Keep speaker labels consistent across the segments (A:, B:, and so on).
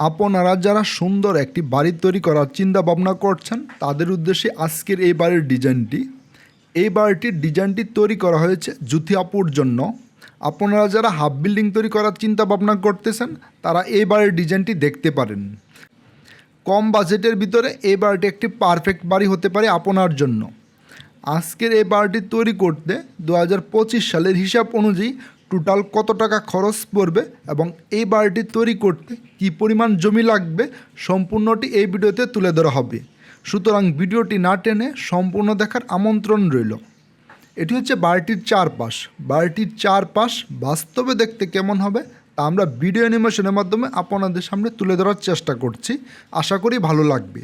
A: আপনারা যারা সুন্দর একটি বাড়ি তৈরি করার চিন্তা ভাবনা করছেন, তাদের উদ্দেশ্যে আজকের এই বাড়ির ডিজাইনটি। এই বাড়িটির ডিজাইনটি তৈরি করা হয়েছে জুথি আপুর জন্য। আপনারা যারা হাফ বিল্ডিং তৈরি করার চিন্তা ভাবনা করতেছেন, তারা এই বাড়ির ডিজাইনটি দেখতে পারেন। কম বাজেটের ভিতরে এই বাড়িটি একটি পারফেক্ট বাড়ি হতে পারে আপনার জন্য। আজকের এই বাড়িটি তৈরি করতে দু হাজার পঁচিশ সালের হিসাব অনুযায়ী টোটাল কত টাকা খরচ পড়বে এবং এই বাড়িটি তৈরি করতে কী পরিমাণ জমি লাগবে সম্পূর্ণটি এই ভিডিওতে তুলে ধরা হবে। সুতরাং ভিডিওটি না টেনে সম্পূর্ণ দেখার আমন্ত্রণ রইল। এটি হচ্ছে বাড়িটির চারপাশ। বাড়িটির চারপাশ বাস্তবে দেখতে কেমন হবে তা আমরা ভিডিও অ্যানিমেশনের মাধ্যমে আপনাদের সামনে তুলে ধরার চেষ্টা করছি। আশা করি ভালো লাগবে।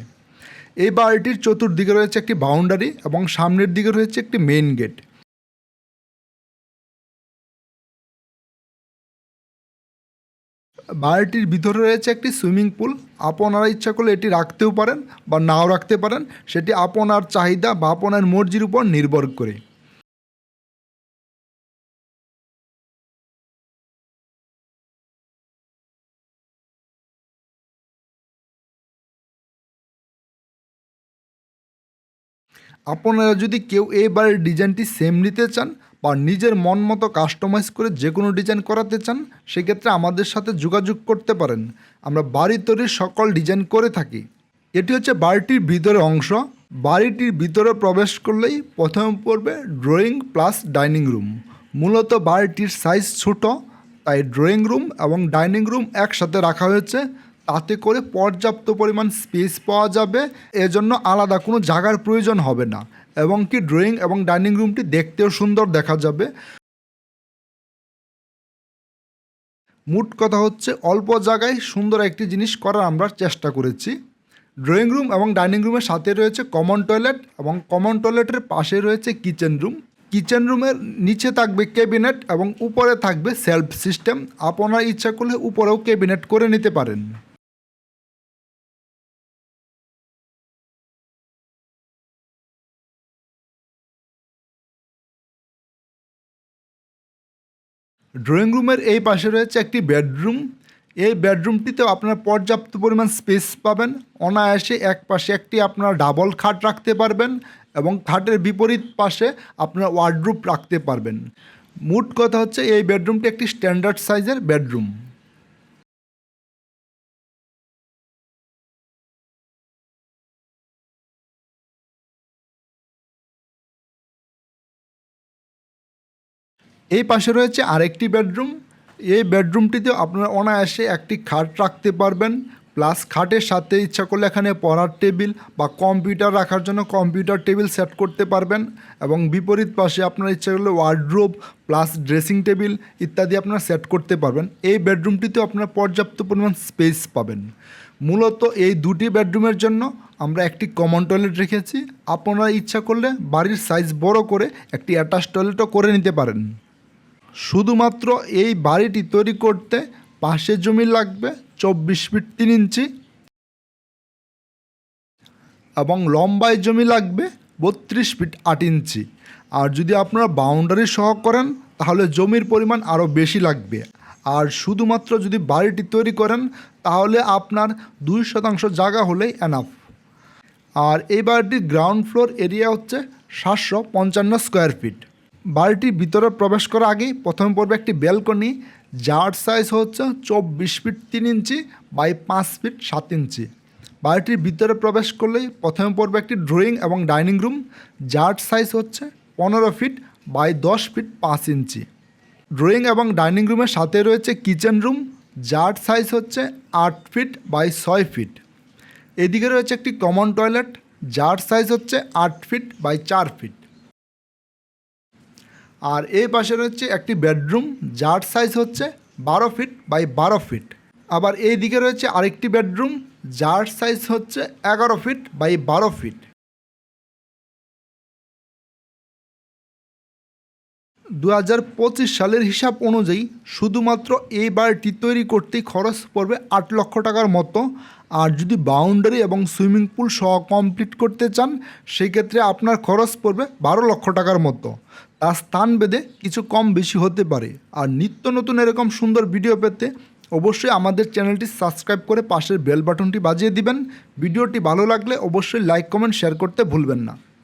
A: এই বাড়িটির চতুর্দিকে রয়েছে একটি বাউন্ডারি এবং সামনের দিকে রয়েছে একটি মেইন গেট। বাড়িটির ভিতরে রয়েছে একটি সুইমিং পুল। আপনারা ইচ্ছা করলে এটি রাখতেও পারেন বা নাও রাখতে পারেন। সেটি আপনার চাহিদা বা আপনার মর্জির উপর নির্ভর করে। আপনারা যদি কেউ এই বাড়ির ডিজাইনটি সেম নিতে চান বা নিজের মন মতো কাস্টমাইজ করে যে কোনো ডিজাইন করাতে চান, সেক্ষেত্রে আমাদের সাথে যোগাযোগ করতে পারেন। আমরা বাড়ি তৈরির সকল ডিজাইন করে থাকি। এটি হচ্ছে বাড়িটির ভিতরে অংশ। বাড়িটির ভিতরে প্রবেশ করলেই প্রথমে পড়বে ড্রয়িং প্লাস ডাইনিং রুম মূলত বাড়িটির সাইজ ছোট, তাই ড্রয়িং রুম এবং ডাইনিং রুম একসাথে রাখা হয়েছে। তাতে করে পর্যাপ্ত পরিমাণ স্পেস পাওয়া যাবে। এজন্য আলাদা কোনো জায়গার প্রয়োজন হবে না। এবং কি ড্রয়িং এবং ডাইনিং রুমটি দেখতেও সুন্দর দেখা যাবে। মোট কথা হচ্ছে, অল্প জায়গায় সুন্দর একটি জিনিস করার আমরা চেষ্টা করেছি। ড্রয়িং রুম এবং ডাইনিং রুমের সাথে রয়েছে কমন টয়লেট এবং কমন টয়লেটের পাশে রয়েছে কিচেন রুম কিচেন রুমের নিচে থাকবে ক্যাবিনেট এবং উপরে থাকবে সেলফ সিস্টেম আপনার ইচ্ছা করলে উপরেও ক্যাবিনেট করে নিতে পারেন। ড্রয়িং রুমের এই পাশে রয়েছে একটি বেডরুম এই বেডরুমটিতে আপনার পর্যাপ্ত পরিমাণ স্পেস পাবেন। অনায়াসে এক পাশে একটি আপনার ডাবল খাট রাখতে পারবেন এবং খাটের বিপরীত পাশে আপনার ওয়ার্ডরুপ রাখতে পারবেন। মোট কথা হচ্ছে এই বেডরুমটি একটি স্ট্যান্ডার্ড সাইজের বেডরুম এই পাশে রয়েছে আরেকটি বেডরুম। এই বেডরুমটিতে আপনারা অনায়াসে একটি খাট রাখতে পারবেন, প্লাস খাটের সাথে ইচ্ছা করলে এখানে পড়ার টেবিল বা কম্পিউটার রাখার জন্য কম্পিউটার টেবিল সেট করতে পারবেন এবং বিপরীত পাশে আপনার ইচ্ছা করলে ওয়ার্ড্রোব প্লাস ড্রেসিং টেবিল ইত্যাদি আপনারা সেট করতে পারবেন। এই বেডরুমটিতেও আপনারা পর্যাপ্ত পরিমাণ স্পেস পাবেন। মূলত এই দুটি বেডরুমের জন্য আমরা একটি কমন টয়লেট রেখেছি। আপনারা ইচ্ছা করলে বাড়ির সাইজ বড় করে একটি অ্যাটাচ টয়লেটও করে নিতে পারেন। শুধুমাত্র এই বাড়িটি তৈরি করতে পাশে জমি লাগবে চব্বিশ ফিট তিন ইঞ্চি এবং লম্বায় জমি লাগবে বত্রিশ ফিট আট ইঞ্চি। আর যদি আপনারা বাউন্ডারি সহ করেন, তাহলে জমির পরিমাণ আরও বেশি লাগবে। আর শুধুমাত্র যদি বাড়িটি তৈরি করেন, তাহলে আপনার দুই শতাংশ জায়গা হলেই এনাফ আর এই বাড়িটির গ্রাউন্ড ফ্লোর এরিয়া হচ্ছে সাতশো পঞ্চান্ন স্কোয়ার ফিট বাড়িটির ভিতরে প্রবেশ করার আগেই প্রথমে পড়বে একটি ব্যালকনি, যার সাইজ হচ্ছে চব্বিশ ফিট তিন ইঞ্চি বাই পাঁচ ফিট সাত ইঞ্চি। বাড়িটির ভিতরে প্রবেশ করলেই প্রথমে পড়বে একটি ড্রয়িং এবং ডাইনিং রুম যার সাইজ হচ্ছে পনেরো ফিট বাই দশ ফিট পাঁচ ইঞ্চি। ড্রয়িং এবং ডাইনিং রুমের সাথে রয়েছে কিচেন রুম যার সাইজ হচ্ছে আট ফিট বাই ছয় ফিট এদিকে রয়েছে একটি কমন টয়লেট যার সাইজ হচ্ছে আট ফিট বাই চার ফিট আর এই পাশে রয়েছে একটি বেডরুম, যার সাইজ হচ্ছে বারো ফিট বাই বারো ফিট আবার এই দিকে রয়েছে আরেকটি বেডরুম, যার সাইজ হচ্ছে এগারো ফিট বাই বারো ফিট দু হাজার পঁচিশ সালের হিসাব অনুযায়ী শুধুমাত্র এই বাড়িটি তৈরি করতেই খরচ পড়বে আট লক্ষ টাকার মতো। আর যদি বাউন্ডারি এবং সুইমিং পুল সহ কমপ্লিট করতে চান, সেক্ষেত্রে আপনার খরচ পড়বে বারো লক্ষ টাকার মতো। তার স্থান বেঁধে কিছু কম বেশি হতে পারে। আর নিত্য নতুন এরকম সুন্দর ভিডিও পেতে অবশ্যই আমাদের চ্যানেলটি সাবস্ক্রাইব করে পাশের বেল বাটনটি বাজিয়ে দিবেন। ভিডিওটি ভালো লাগলে অবশ্যই লাইক কমেন্ট শেয়ার করতে ভুলবেন না।